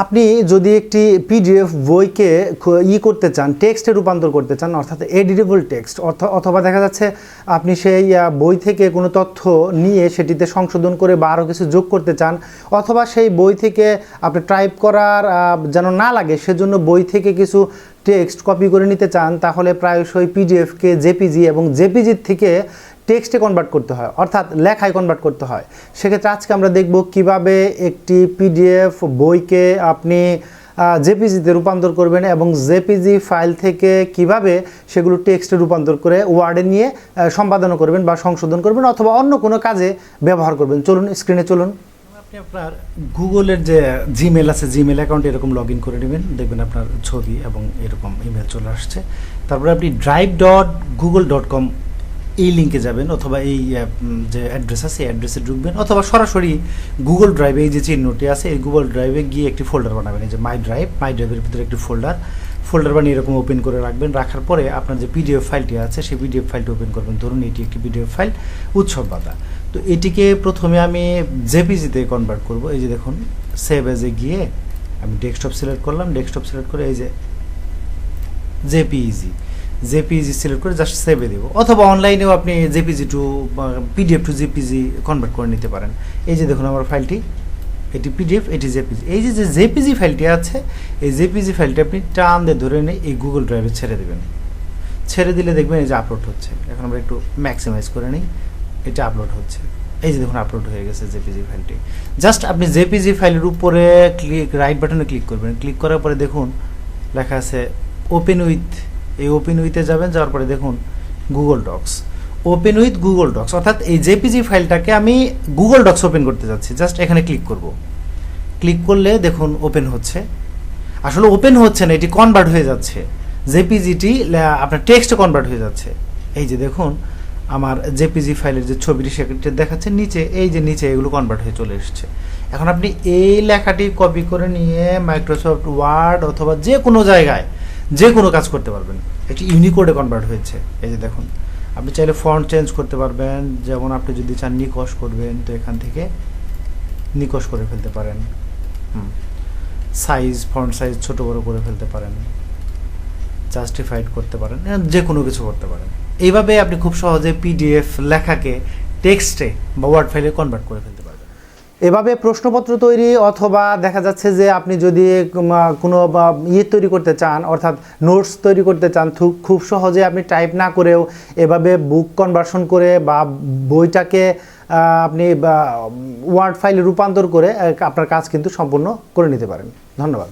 আপনি যদি একটি পিডিএফ বইকে ই করতে চান টেক্সটে রূপান্তর করতে চান, অর্থাৎ এডিটেবল টেক্সট অথবা দেখা যাচ্ছে আপনি সেই বই থেকে কোনো তথ্য নিয়ে সেটিতে সংশোধন করে বা আরও কিছু যোগ করতে চান, অথবা সেই বই থেকে আপনি টাইপ করার যেন না লাগে, সেজন্য বই থেকে কিছু টেক্সট কপি করে নিতে চান, তাহলে প্রায়শই পিডিএফকে জেপিজি এবং জেপিজির থেকে টেক্সটে কনভার্ট করতে হয়, অর্থাৎ লেখায় কনভার্ট করতে হয়। সেক্ষেত্রে আজকে আমরা দেখব কীভাবে একটি পিডিএফ বইকে আপনি জেপিজিতে রূপান্তর করবেন এবং জেপিজি ফাইল থেকে কীভাবে সেগুলো টেক্সটে রূপান্তর করে ওয়ার্ডে নিয়ে সম্পাদনা করবেন বা সংশোধন করবেন অথবা অন্য কোনো কাজে ব্যবহার করবেন। চলুন স্ক্রিনে চলুন। আপনি আপনার গুগলের যে জিমেল আছে জিমেল অ্যাকাউন্টে এরকম লগ ইন করে নেবেন। দেখবেন আপনার ছবি এবং এরকম ইমেল চলে আসছে। তারপরে আপনি drive dot Google dot com এই লিঙ্কে যাবেন অথবা এই যে অ্যাড্রেস আছে, এই অ্যাড্রেসে ঢুকবেন অথবা সরাসরি গুগল ড্রাইভে এই যে চিহ্নটি আছে, এই গুগল ড্রাইভে গিয়ে একটি ফোল্ডার বানাবেন। এই যে মাই ড্রাইভ মাই ড্রাইভের ভিতরে একটি ফোল্ডার ফোল্ডার বানিয়ে এরকম ওপেন করে রাখবেন। রাখার পরে আপনার যে পিডিএফ ফাইলটি আছে, সেই পিডিএফ ফাইলটি ওপেন করবেন। ধরুন এটি একটি পিডিএফ ফাইল উৎসব বাধা তো এটিকে প্রথমে আমি জেপিজিতে কনভার্ট করব। এই যে দেখুন সেভ এজে গিয়ে আমি ডেস্কটপ সিলেক্ট করলাম। ডেস্কটপ সিলেক্ট করে এই যে জেপিইজি জেপিইজি সিলেক্ট করে জাস্ট সেভে দেবো। অথবা অনলাইনেও আপনি JPG to PDF to JPG convert করে নিতে পারেন। এই যে দেখুন আমার ফাইলটি এটি পিডিএফ এটি জেপিজি এই যে যে জেপিজি ফাইলটি আছে, এই জেপিজি ফাইলটি আপনি টান দিয়ে ধরে নিয়ে এই গুগল ড্রাইভে ছেড়ে দেবেন। ছেড়ে দিলে দেখবেন এই যে আপলোড হচ্ছে। এখন আমরা একটু ম্যাক্সিমাইজ করে নিই, এটা আপলোড হচ্ছে। এই যে দেখুন আপলোড হয়ে গেছে জেপিজি ফাইলটি জাস্ট আপনি জেপিজি ফাইলের উপরে ক্লিক রাইট বাটনে ক্লিক করবেন। ক্লিক করার পরে দেখুন, লেখা আছে ওপেন উইথ এই ওপেন উইথে যাবেন, যাওয়ার পরে দেখুন Google Docs open with Google Docs অর্থাৎ এই জেপিজি ফাইলটাকে আমি গুগল ডক্স ওপেন করতে যাচ্ছি। জাস্ট এখানে ক্লিক করব। ক্লিক করলে দেখুন ওপেন হচ্ছে। আসলে ওপেন হচ্ছে না, এটি কনভার্ট হয়ে যাচ্ছে। জেপিজিটি আপনার টেক্সটে কনভার্ট হয়ে যাচ্ছে। এই যে দেখুন, আমার জেপিজি ফাইলের যে ছবিটি সেটা দেখাচ্ছে, নিচে, এই যে নিচে এগুলো কনভার্ট হয়ে চলে এসছে। এখন আপনি এই লেখাটি কপি করে নিয়ে মাইক্রোসফট ওয়ার্ড অথবা যে কোনো জায়গায় যে কোনো কাজ করতে পারবেন। একটি ইউনিকোডে কনভার্ট হয়েছে। এই যে দেখুন, আপনি চাইলে ফন্ট চেঞ্জ করতে পারবেন। যেমন আপনি যদি চান নিকশ করবেন, তো এখান থেকে নিকশ করে ফেলতে পারেন। হুম। সাইজ ফন্ট সাইজ ছোট বড় করে ফেলতে পারেন। জাস্টিফাইড করতে পারেন। যে কোনো কিছু করতে পারেন। এইভাবে আপনি খুব সহজে পিডিএফ লেখাকে টেক্সটে বা ওয়ার্ড ফাইলে কনভার্ট করে ফেলতে এভাবে প্রশ্নপত্র তৈরি অথবা দেখা যাচ্ছে যে আপনি যদি কোনো ইয়ে তৈরি করতে চান, অর্থাৎ নোটস তৈরি করতে চান খুব সহজে আপনি টাইপ না করেও এভাবে বুক কনভার্সন করে বা বইটাকে আপনি ওয়ার্ড ফাইলে রূপান্তর করে আপনার কাজ কিন্তু সম্পূর্ণ করে নিতে পারেন। ধন্যবাদ।